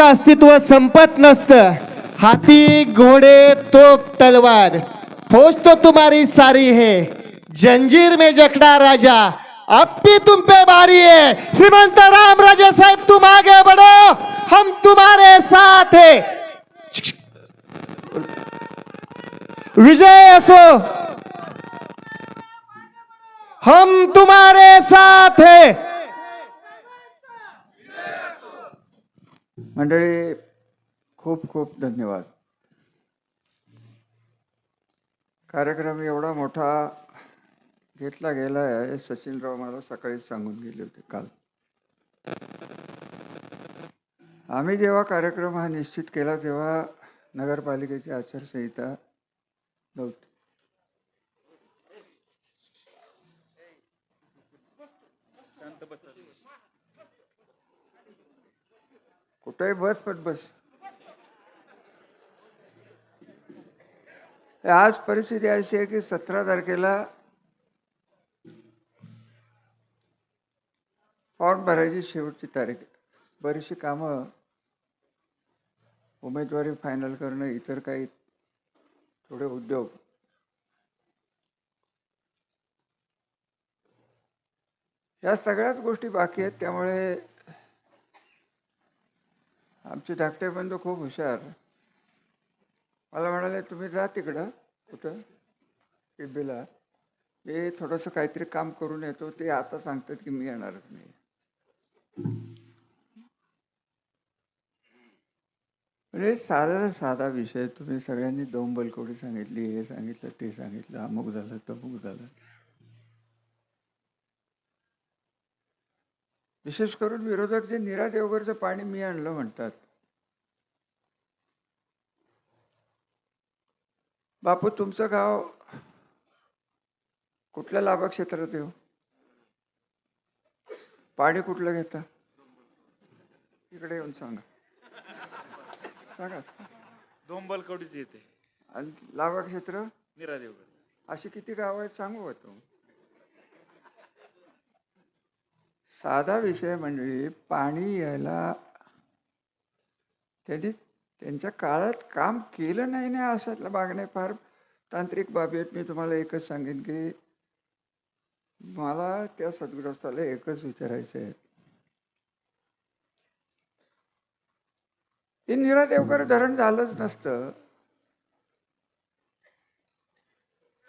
अस्तित्व संपत नसतं. हाती घोडे तोप तलवार. फौज तो तुम्हारी सारी है. जंजीर में जकड़ा राजा. अब भी तुम पे भारी है. श्रीमंत राम राजा साहब तुम आगे बढ़ो. हम तुम्हारे साथ है. विजय असो. हम तुम्हारे साथ है. मंडळी खूप खूप धन्यवाद. कार्यक्रम एवढा मोठा घेतला गेला आहे सचिनराव मला सकाळीच सांगून गेले होते काल. आम्ही जेव्हा कार्यक्रम हा निश्चित केला तेव्हा नगरपालिकेची आचारसंहिता नव्हती. कुठेही बस पण बस. आज परिस्थिती अशी आहे की सतरा तारखेला फॉर्म भरायची शेवटची तारीख बरीचशी कामं उमेदवारी फायनल करणं इतर काही थोडे उद्योग. या सगळ्याच गोष्टी बाकी आहेत त्यामुळे आमचे धाकटे बंधू खूप हुशार. मला म्हणाले तुम्ही जा तिकडं कुठं? टिब्बीला. मी थोडंसं काहीतरी काम करून येतो. ते आता सांगतात की मी येणारच नाही. म्हणजे साधा साधा विषय तुम्ही सगळ्यांनी दोन बलकोडी सांगितली हे सांगितलं ते सांगितलं अमुक झालं तमुक झालं. विशेष करून विरोधक जे निरा देवगरचं पाणी मी आणलं म्हणतात. बापू तुमचं गाव कुठल्या लाभक्षेत्रात येऊ पाणी कुठलं घेता? इकडे येऊन सांगा. सांगा दोंबल कवडीच येते. आणि लाभक्षेत्र? निरा देवगड अशी किती गाव आहेत सांगू का तू साधा विषय म्हणजे पाणी यायला त्यांनी त्यांच्या काळात काम केलं नाही ना अशातल्या मागणे फार तांत्रिक बाबी आहेत मी तुम्हाला एकच सांगेन की मला त्या सद्गृहस्थाला एकच विचारायचं आहे. इंदिरा नीरा देवकर धरण झालंच नसतं.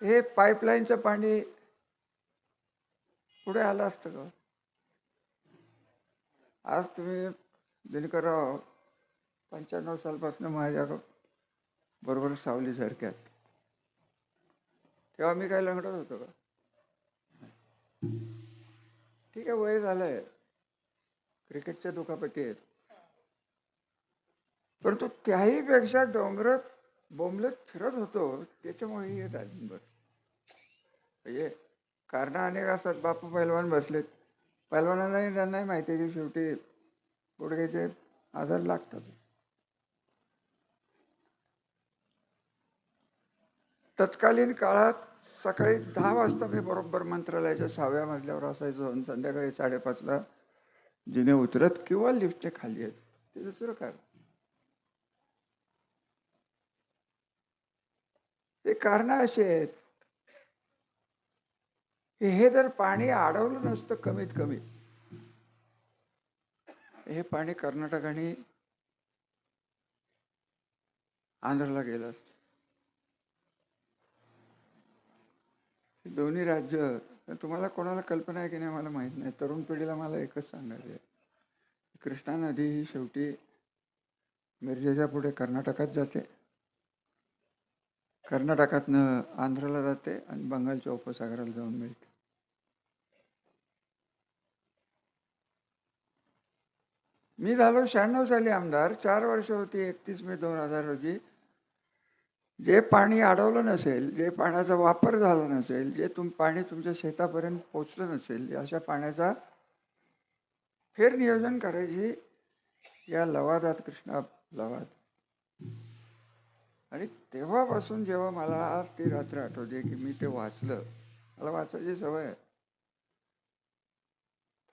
हे पाईपलाईनचं पाणी पुढे आलं असतं का? आज तुम्ही दिनकरराव पंच्याण्णव सालपासून माझ्या बरोबर सावली झरक्यात तेव्हा मी काय लंगडत होतो का? ठीक आहे वय झालंय. क्रिकेटच्या दुखापती आहेत. परंतु त्याही पेक्षा डोंगरात बोंबलत फिरत होतो त्याच्यामुळे येत झाली बस. म्हणजे कारण अनेक असतात बापू पैलवान बसलेत. पैलवानांनाही त्यांनाही माहिती आहे की शेवटी गुडघ्याचे आजार लागतात. तत्कालीन काळात सकाळी दहा वाजता मी बरोबर मंत्रालयाच्या सहाव्या मजल्यावर असायचो आणि संध्याकाळी साडेपाचला जिने उतरत किंवा लिफ्टच्या खाली आहेत ते दुसरं कारण. ते कारण असे आहेत की हे जर पाणी अडवलं नसतं कमीत कमी हे पाणी कर्नाटक आणि आंध्रला गेलं असतं. दोन्ही राज्य तुम्हाला कोणाला कल्पना आहे की नाही मला माहीत नाही. तरुण पिढीला मला एकच सांगायचं आहे. कृष्णा नदी ही शेवटी मिरजेच्या पुढे कर्नाटकात जाते. कर्नाटकातनं आंध्रला जाते आणि बंगालच्या उपसागराला जाऊन मिळते. मी झालो शहाण्णव साली आमदार चार वर्ष होती एकतीस मे दोन हजार रोजी. जे पाणी अडवलं नसेल जे पाण्याचा वापर झाला नसेल जे तुम पाणी तुमच्या शेतापर्यंत पोचलं नसेल अशा पाण्याचा फेर नियोजन करायची या लवादात कृष्णा लवाद. आणि तेव्हापासून जेव्हा मला आज ती रात्र आठवते की मी ते वाचलं मला वाचायची सवय आहे.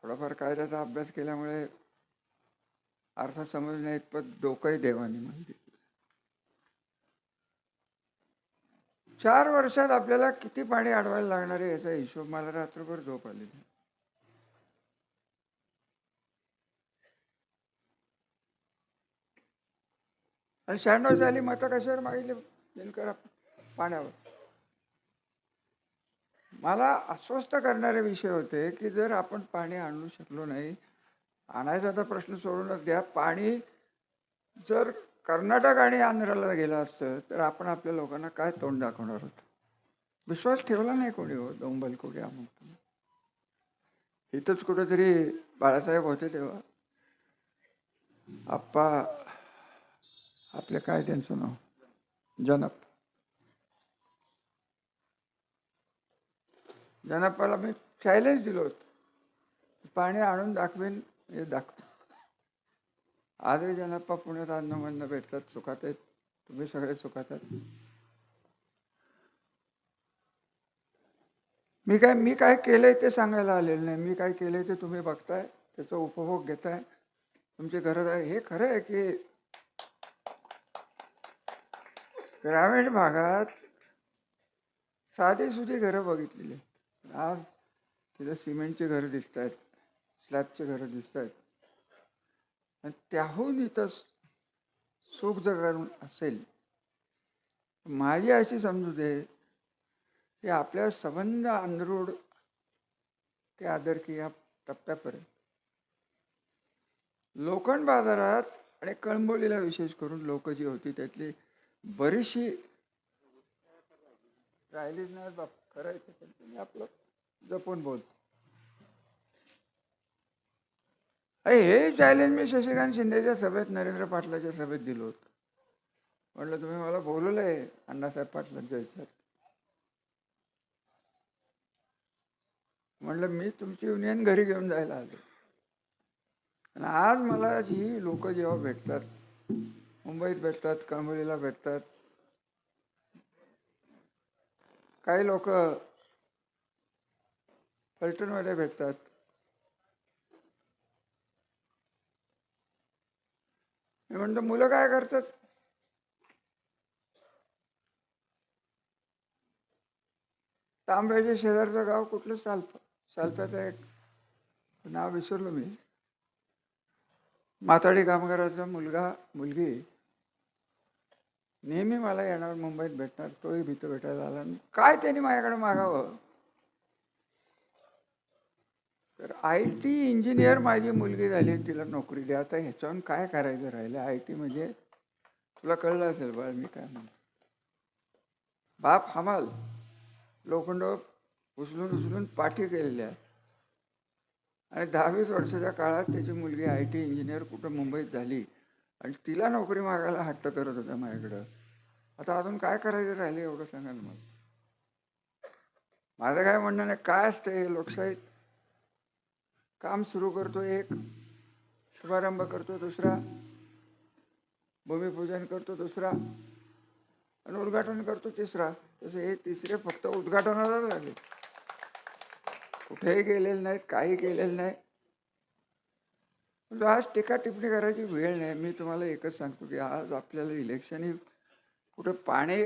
थोडाफार कायद्याचा अभ्यास केल्यामुळे अर्थ समजण्या इतपत डोकंही देवाने माहिती चार वर्षात आपल्याला किती पाणी अडवायला लागणार आहे याचा हिशोब? मला रात्रभर झोप आली नाही. आणि शहाण्णव साली मतं कशावर मागितले? दिनकर पाण्यावर. मला अस्वस्थ करणारे विषय होते की जर आपण पाणी आणू शकलो नाही आणायचा तर प्रश्न सोडूनच द्या पाणी जर कर्नाटक आणि आंध्राला गेलं असतं तर आपण आपल्या लोकांना काय तोंड दाखवणार होतं? विश्वास ठेवला नाही कोणी हो डोंबल कोणी अमुक इथंच कुठेतरी बाळासाहेब होते तेव्हा. आप्पा आपले काय त्यांचं नाव? जनप. जनपाला मी चॅलेंज दिलो होतं. पाणी आणून दाखवेन हे दाखव. आजही जनप्पा पुण्यात अन्नमधनं भेटतात सुखात आहेत. तुम्ही सगळे सुखात आहेत. मी काय मी काय केलंय ते सांगायला आलेलं नाही. मी काय केलंय ते तुम्ही बघताय त्याचा उपभोग घेताय. तुमची गरज आहे. हे खरं आहे की ग्रामीण भागात साधी सुधी घरं बघितलेली आहेत. आज तिथं सिमेंटची घरं दिसत आहेत स्लॅबचे घरं दिसत आहेत. आणि त्याहून इथं सुख जर असेल माझी अशी समजू दे की आपल्या संबंध अंधरूड ते आदरकी या टप्प्यापर्यंत. लोखंड बाजारात आणि कळंबोलीला विशेष करून लोक जी होती त्यातली बरीचशी राहिलीच नाही बाप करायचं पण तुम्ही आपलं जपून बोलतो. अरे हे चॅलेंज मी शशिकांत शिंदेच्या सभेत नरेंद्र पाटलाच्या सभेत दिलं होतं. म्हटलं तुम्ही मला बोलवलंय अण्णासाहेब पाटलांच्या विचार म्हटलं मी तुमची युनियन घरी घेऊन जायला आलो आणि आज मला ही लोक जेव्हा भेटतात मुंबईत भेटतात कळंबोलीला भेटतात काही लोक फलटणमध्ये भेटतात मी म्हणतो मुलं काय करतात? तांब्याच्या शेजारचं गाव कुठलं? साल्प साल्प्याचं एक नाव विसरलो मी. माताडी कामगाराचा मुलगा मुलगी नेहमी मला येणार मुंबईत भेटणार तोही भीत भेटायला आला. आणि काय त्यांनी माझ्याकडे मागावं? तर आय टी इंजिनियर माझी मुलगी झाली तिला नोकरी द्या. आता ह्याच्यावरून काय करायचं राहिलं? आय टी म्हणजे तुला कळलं असेल बाळ मी काय म्हणतो? बाप हमाल. लोखंड उचलून उचलून पाठी केलेल्या आहेत. आणि दहावीस वर्षाच्या काळात त्याची मुलगी आय टी इंजिनियर कुठं मुंबईत झाली आणि तिला नोकरी मागायला हट्ट करत होता माझ्याकडं. आता अजून काय करायचं राहिले एवढं सांगाल मग माझं काय म्हणणं नाही काय असतं हे लोकशाहीत? काम सुरू करतो एक शुभारंभ करतो दुसरा भूमिपूजन करतो दुसरा आणि उद्घाटन करतो तिसरा. तसं हे तिसरे फक्त उद्घाटनाला लागले कुठेही गेलेले नाहीत काही केलेलं नाही. म्हणजे आज टीका टिप्पणी करायची वेळ नाही. मी तुम्हाला एकच सांगतो की आज आपल्याला इलेक्शन ही कुठं पाणी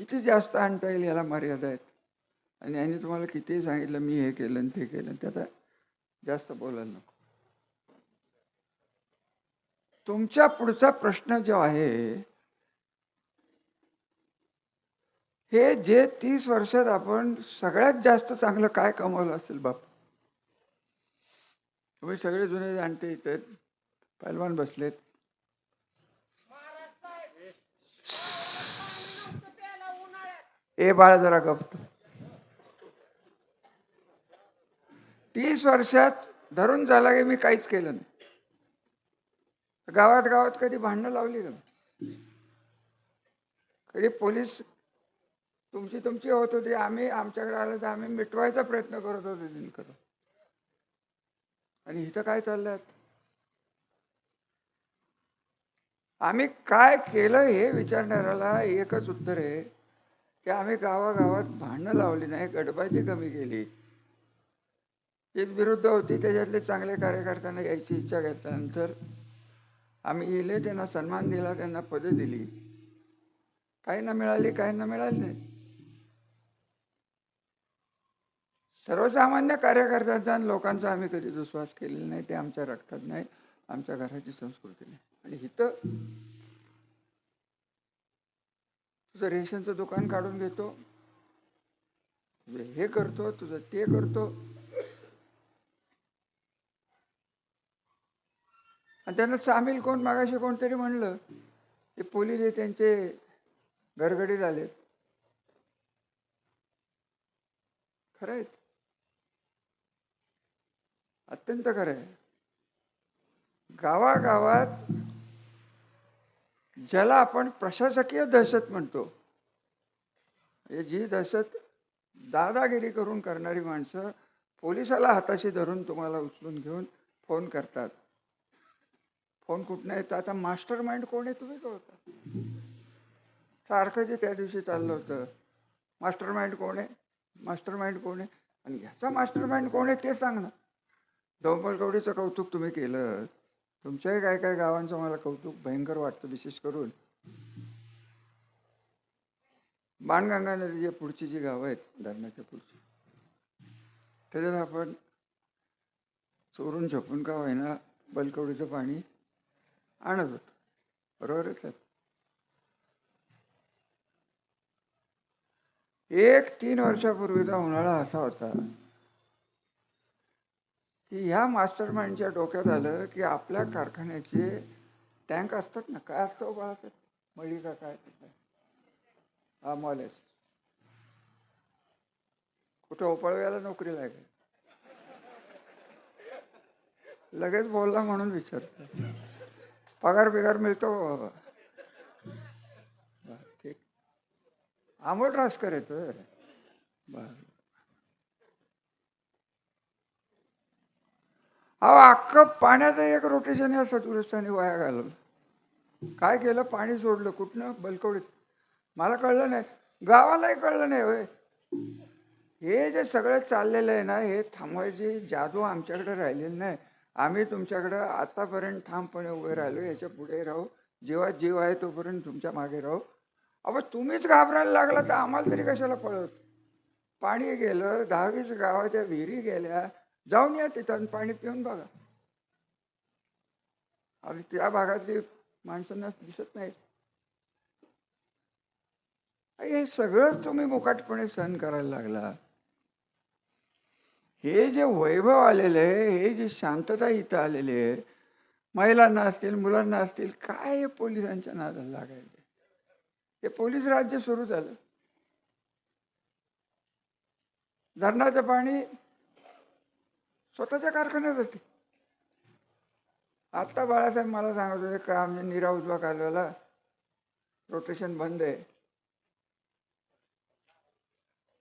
किती जास्त आणता येईल याला मर्यादा आहेत. आणि यांनी तुम्हाला कितीही सांगितलं मी हे केलं आणि ते केलं ते आता जास्त बोलायला नको. तुमच्या पुढचा प्रश्न जो आहे हे जे तीस वर्षात आपण सगळ्यात जास्त चांगलं काय कमवलं असेल बाप? तुम्ही सगळे जुने जाणते इथे पैलवान बसलेत. ए बाळा जरा गप्त तीस वर्षात धरून झाला की मी काहीच केलं नाही. गावात गावात कधी भांडणं लावली का? कधी पोलीस तुमची तुमची होत होती आम्ही आमच्याकडे आलं तर आम्ही मिटवायचा प्रयत्न करत होतो दिनकर. आणि इथं काय चाललंय? आम्ही काय केलं हे विचारणाऱ्याला एकच उत्तर आहे की आम्ही गावागावात भांडणं लावली नाही गडबाजी कमी केली. एक विरुद्ध होती त्याच्यातले चांगले कार्यकर्त्यांना यायची इच्छा घेतल्यानंतर आम्ही गेले त्यांना सन्मान दिला त्यांना पदं दिली. काही ना मिळाली काहींना मिळाली नाही. सर्वसामान्य कार्यकर्त्यांचा आणि लोकांचा आम्ही कधी दुस्वास केलेला नाही ते आमच्या रक्तात नाही आमच्या घराची संस्कृती नाही. आणि इथं तुझं रेशनचं दुकान काढून घेतो तुझं हे करतो तुझं ते करतो. आणि त्यांना सामील कोण? मागाशी कोणतरी म्हणलं की पोलीस हे त्यांचे गरगडी झालेत. खरं आहेत अत्यंत खरं आहे गावागावात ज्याला आपण प्रशासकीय दहशत म्हणतो जी दहशत दादागिरी करून करणारी माणसं पोलिसाला हाताशी धरून तुम्हाला उचलून घेऊन फोन करतात. फोन कुठनं येतो? आता मास्टर माइंड कोण आहे तुम्ही ओळखा सारखं जे त्या दिवशी चाललं होतं. मास्टर माइंड कोण आहे? मास्टर माइंड कोण आहे? आणि ह्याचा मास्टर माइंड कोण आहे ते सांग ना. डोंबलकवडीचं कौतुक तुम्ही केलं. तुमच्याही काय काय गावांचं मला कौतुक भयंकर वाटतं विशेष करून. बाणगंगा नदीचे पुढची जी गावं आहेत धरणाच्या पुढची. त्याच्यात आपण चोरून छपून का होईना बलकवडीचं पाणी आणत होतो बरोबर आहे एक तीन वर्षापूर्वीचा उन्हाळा असा होता की ह्या मास्टर माइंडच्या डोक्यात आलं की आपल्या कारखान्याचे टँक असतात ना काय असतं बाळा बाळासाहेब? मळी का काय हा मॉलेज कुठं ओपळव्याला नोकरी लागेल. लगेच बोलला म्हणून विचारतो. पगार बिगार मिळतो. बाबा बरं, ठीक. आंबट रासकर येतोय बर. अहो अख्खं पाण्याचं एक रोटेशन या सदुरस्ताने वाया घालवलं काय केलं? पाणी सोडलं. कुठनं? बलकवडीत. मला कळलं नाही. गावालाही कळलं नाही होय. हे जे सगळं चाललेलं आहे ना हे थांबवायची जादू आमच्याकडे राहिलेली नाही. आम्ही तुमच्याकडं आतापर्यंत ठामपणे उभे राहिलो याच्यापुढे राहू. जेव्हा जीव आहे तोपर्यंत तुमच्या मागे राहू. अहो तुम्हीच घाबरायला लागला तर आम्हाला तरी कशाला पळत पाणी गेलं दहावीस गावाच्या विहिरी गेल्या. जाऊन या तिथं पाणी पिऊन बघा. आणि त्या भागातली माणसांना दिसत नाही. हे सगळं तुम्ही मुकाटपणे सहन करायला लागला. हे जे वैभव आलेलं आहे हे जी शांतता इथं आलेली आहे महिलांना असतील मुलांना असतील काय हे पोलिसांच्या नादाला लागायचे? हे पोलीस राज्य सुरू झालं. धरणाचं पाणी स्वतःच्या कारखान्यासाठी आत्ता बाळासाहेब मला सांगत होते का आमच्या निरा उजवा कालव्याला रोटेशन बंद आहे.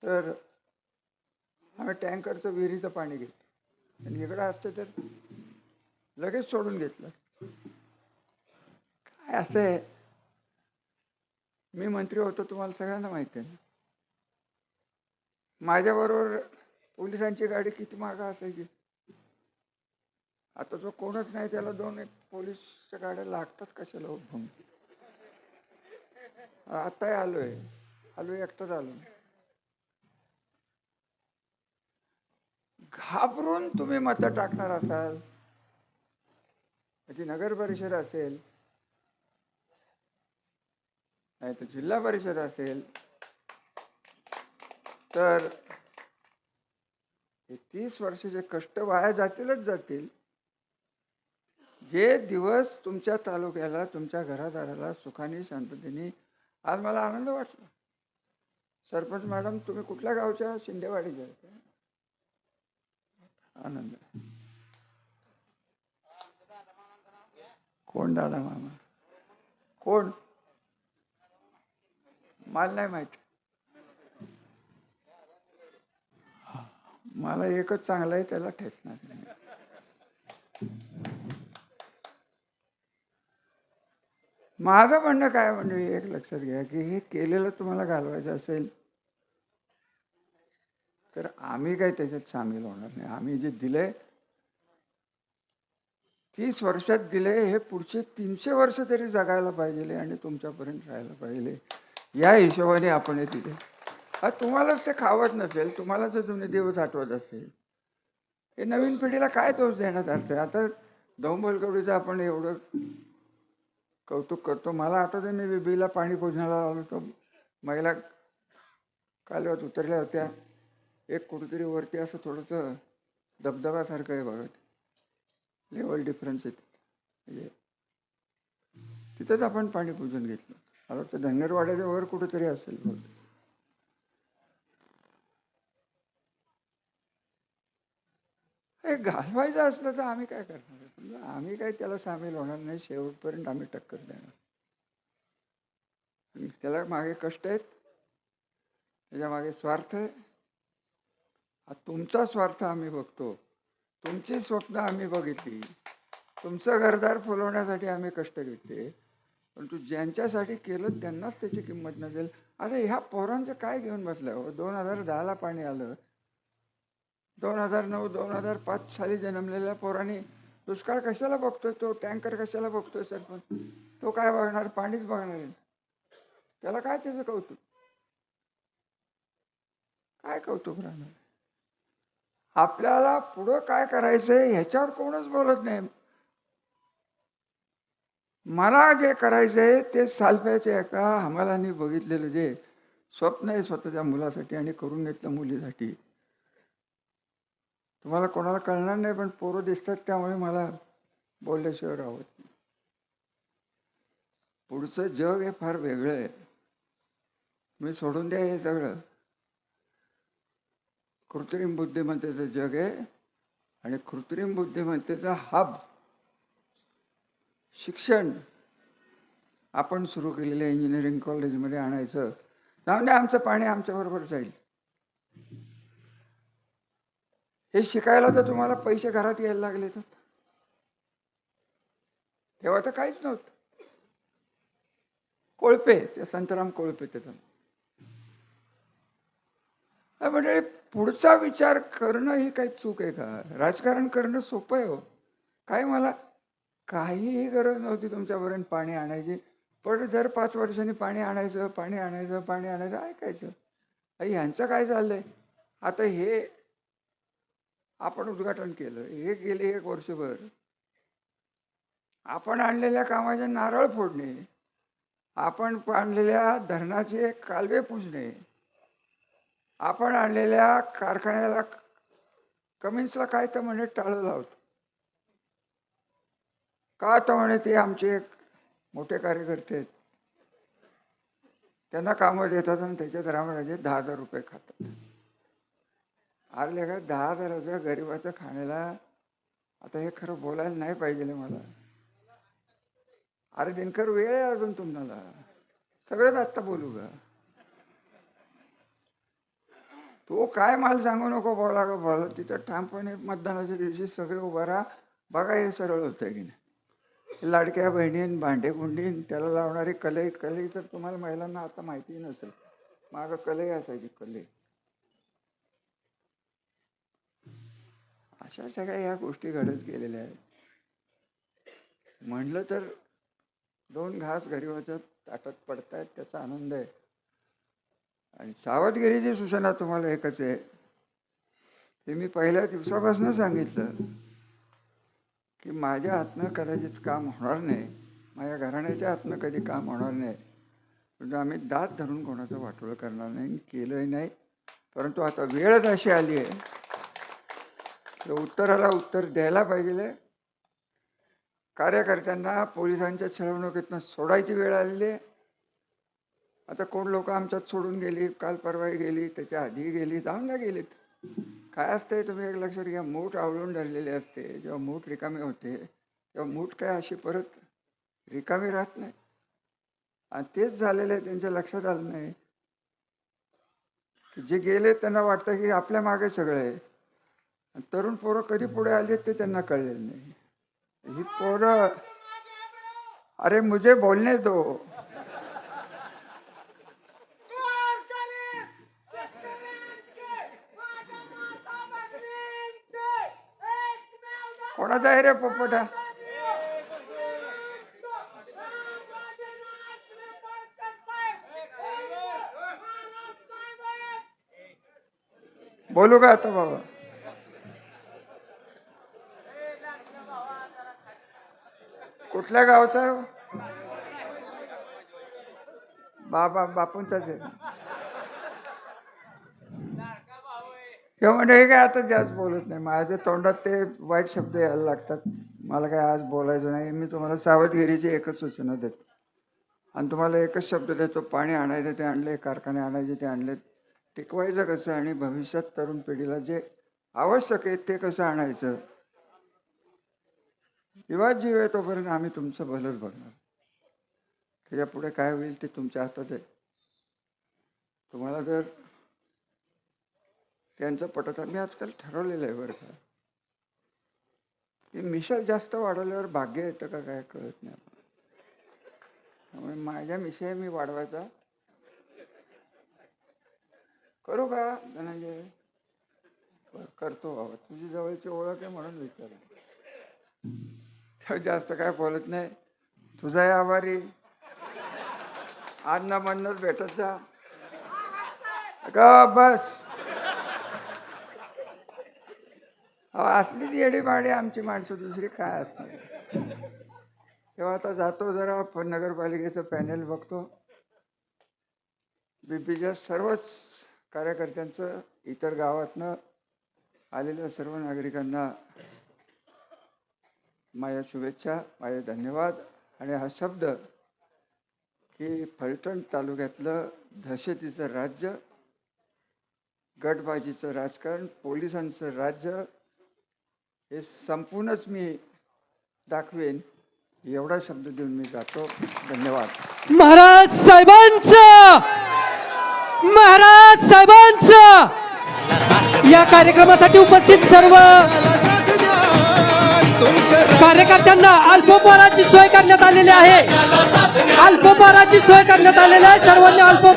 तर आम्ही टँकरचं विहिरीचं पाणी घेतो आणि इकडं असतं तर लगेच सोडून घेतलं. काय असं आहे? मी मंत्री होतो तुम्हाला सगळ्यांना माहिती आहे ना. माझ्याबरोबर पोलिसांची गाडी किती मागं असायची? आता जो कोणच नाही त्याला दोन एक पोलीसच्या गाड्या लागतात कशाला हो? उभं आताही आलोय. आलोय एकटाच आलो घाबरून तुम्ही मतं टाकणार असाल. म्हणजे नगर परिषद असेल नाही तर जिल्हा परिषद असेल तर हे तीस वर्षाचे कष्ट वाया जातीलच जातील. जे दिवस तुमच्या तालुक्याला तुमच्या घरादाराला सुखाने शांततेने आज मला आनंद वाटला. सरपंच मॅडम तुम्ही कुठल्या गावच्या? शिंदेवाडीच्या आनंद. कोण दादा मामा? कोण? मला नाही माहिती. मला एकच चांगला आहे त्याला ठेचणार नाही. माझं म्हणणं काय म्हणजे एक लक्षात घ्या की हे केलेलं तुम्हाला घालवायचं असेल तर आम्ही काही त्याच्यात सामील होणार नाही. आम्ही जे दिले तीस वर्षात दिले हे पुढचे तीनशे वर्ष तरी जगायला पाहिजे आणि तुमच्यापर्यंत राहायला पाहिजे. या हिशोबाने आपण हे दिले हा तुम्हालाच ते खावत नसेल तुम्हाला जर जुने दिवस आठवत असेल हे नवीन पिढीला काय दोष देण्यात अर्थ? आहे आता दौंबलकवडीचं आपण एवढं कौतुक करतो. मला आठवतं मी बिबीला पाणी पोजण्याला आलो होतो. महिला कालव्यात उतरल्या होत्या. एक कुठेतरी वरती असं थोडंसं धबधब्यासारखं आहे बघा लेवल डिफरन्स आहे म्हणजे तिथंच आपण पाणी पूजून घेतलं. मला वाटतं धनगरवाड्याच्या वर कुठेतरी असेल बहुतेक. हे घालवायचं असलं तर आम्ही काय करणार? म्हणजे आम्ही काय त्याला सामील होणार नाही. शेवटपर्यंत आम्ही टक्कर देणार. त्याला मागे कष्ट आहेत. त्याच्यामागे स्वार्थ आहे. तुमचा स्वार्थ आम्ही बघतो. तुमची स्वप्न आम्ही बघितली. तुमचं घरदार फुलवण्यासाठी आम्ही कष्ट घेतले. परंतु ज्यांच्यासाठी केलं त्यांनाच त्याची किंमत नसेल. आता ह्या पोरांचं काय घेऊन बसलं हो? दोन हजार दहाला पाणी आलं. दोन हजार नऊ दोन हजार पाच साली जन्मलेल्या पोरांनी दुष्काळ कशाला बघतोय? तो टँकर कशाला बघतोय सरपंच? तो काय बघणार? पाणीच बघणार आहे त्याला काय त्याचं कौतुक? काय कौतुक राहणार? आपल्याला पुढं काय करायचंय ह्याच्यावर कोणच बोलत नाही. मला जे करायचंय ते सालफ्याच्या एका हमालाने बघितलेलं जे स्वप्न आहे स्वतःच्या मुलासाठी आणि करून घेतलं मुलीसाठी. तुम्हाला कोणाला कळणार नाही पण पोरं दिसतात त्यामुळे मला बोलल्याशिवाय राहत नाही. पुढचं जग हे फार वेगळं आहे. मी सोडून द्या हे सगळं. कृत्रिम बुद्धिमत्तेचं जग आहे आणि कृत्रिम बुद्धिमत्तेचा हब शिक्षण आपण सुरू केलेल्या इंजिनिअरिंग कॉलेजमध्ये आणायचं. जाऊन आमचं पाणी आमच्याबरोबर जाईल. हे शिकायला तर तुम्हाला पैसे घरात यायला लागले तर. तेव्हा तर काहीच नव्हतं. कोळपे ते संतराम कोळपे त्याचं म्हणजे पुढचा विचार करणं ही काही चूक आहे का? राजकारण करणं सोपं आहे हो. काय मला काहीही गरज नव्हती तुमच्यापर्यंत पाणी आणायची. पण दर पाच वर्षांनी पाणी आणायचं पाणी आणायचं पाणी आणायचं ऐकायचं. ह्यांचं काय चाललंय? आता हे आपण उद्घाटन केलं. हे गेले एक वर्षभर. आपण आणलेल्या कामाचे नारळ फोडणे. आपण आणलेल्या धरणाचे कालवे पुजणे. आपण आणलेल्या कारखान्याला कमिन्सला काय तर म्हणे टाळं लावतो का तर म्हणे ते आमचे एक मोठे कार्यकर्ते आहेत. त्यांना कामं देतात आणि त्याच्यात रामराजे दहा हजार रुपये खातात. आले का दहा हजार रुपये गरिबाचं खाण्याला आता हे खरं बोलायला नाही पाहिजे मला. अरे दिनकर वेळ आहे अजून तुम्हाला. सगळंच आत्ता बोलू का? तो काय माल सांगू नको बोला का बोला. तिथं ठामपणे मतदानाच्या दिवशी सगळे उभा राहा. बघा हे सरळ होतं की नाही. लाडक्या बहिणीन भांडे कुंडीन त्याला लावणारी कले कले तर तुम्हाला महिलांना आता माहिती नसेल. मागं कले असायची कले अशा सगळ्या या गोष्टी घडत गेलेल्या आहेत. म्हणलं तर दोन घास गरिबाच्या ताटात पडतायत त्याचा आनंद आहे. आणि सावधगिरीची सूचना तुम्हाला एकच आहे ते मी पहिल्या दिवसापासून सांगितलं की माझ्या हातनं कदाचित काम होणार नाही माझ्या घराण्याच्या हातनं कधी काम होणार नाही. म्हणजे आम्ही दात धरून कोणाचं वाटोळं करणार नाही केलंही नाही. परंतु आता वेळच अशी आली आहे तर उत्तराला उत्तर द्यायला पाहिजे. कार्यकर्त्यांना पोलिसांच्या छळवणुकीतनं सोडायची वेळ आलेली आहे. आता कोण लोक आमच्यात सोडून गेली काल परवाही गेली त्याच्या आधी गेली जाऊन ना गेलीत. काय असते तुम्ही एक लक्षात घ्या मूठ आवळून धरलेली असते जेव्हा मूठ रिकामी होते तेव्हा मूठ काय अशी परत रिकामी राहत नाही. आणि तेच झालेलं आहे त्यांच्या लक्षात आलं नाही. की जे गेले त्यांना वाटतं की आपल्या मागे सगळं आहे. आणि तरुण पोरं कधी पुढे आली ते त्यांना कळलेलं नाही. ही पोरं अरे मुझे बोलणे दो. कोणाचा आहे रे पोपटा. बोलू का आता बाबा? कुठल्या गावचा आहे हो? बाबा बापूंचाच आहे. किंवा म्हणजे हे काय आता जास्त बोलत नाही. माझ्या तोंडात ते वाईट शब्द यायला लागतात. मला काय आज बोलायचं नाही. मी तुम्हाला सावधगिरीची एकच सूचना देतो. आणि तुम्हाला एकच शब्द देतो. पाणी आणायचं ते आणले. कारखाने आणायचे ते आणले. टिकवायचं कसं आणि भविष्यात तरुण पिढीला जे आवश्यक आहे ते कसं आणायचं? किंवा जीव आहे तोपर्यंत आम्ही तुमचं भलंच बघणार. त्याच्या पुढे काय होईल ते तुमच्या हातात आहे. तुम्हाला जर त्यांचं पटत मी आजकाल ठरवलेलं आहे बरं का. की मिशल जास्त वाढवल्यावर भाग्य येतं का काय कळत नाही त्यामुळे माझ्या मिशय मी वाढवायचा. करू का धनंजय? करतो बाबा. तुझी जवळची ओळख आहे म्हणून विचार तर जास्त काय बोलत नाही. तुझाही आभारी आज ना म्हणूनच भेटत जा. का बस? अहो, असली ती येडीमाडी आमची माणसं दुसरी काय असणार? तेव्हा आता जातो जरा पण नगरपालिकेचं पॅनेल बघतो. बीपीच्या सर्वच कार्यकर्त्यांचं इतर गावातनं आलेल्या सर्व नागरिकांना माझ्या शुभेच्छा माझे धन्यवाद. आणि हा शब्द की फलटण तालुक्यातलं दहशतीचं राज्य गटबाजीचं राजकारण पोलिसांचं राज्य हे संपूर्णच मी दाखवेन. एवढा शब्द देऊन मी जातो. धन्यवाद. महाराज साहेबांचं! महाराज साहेबांचं! या कार्यक्रमासाठी उपस्थित सर्व कार्यकर्त्यांना अल्पोपहाराची सोय करण्यात आलेली आहे. अल्पोपहाराची सोय करण्यात आलेली आहे. सर्वांनी अल्प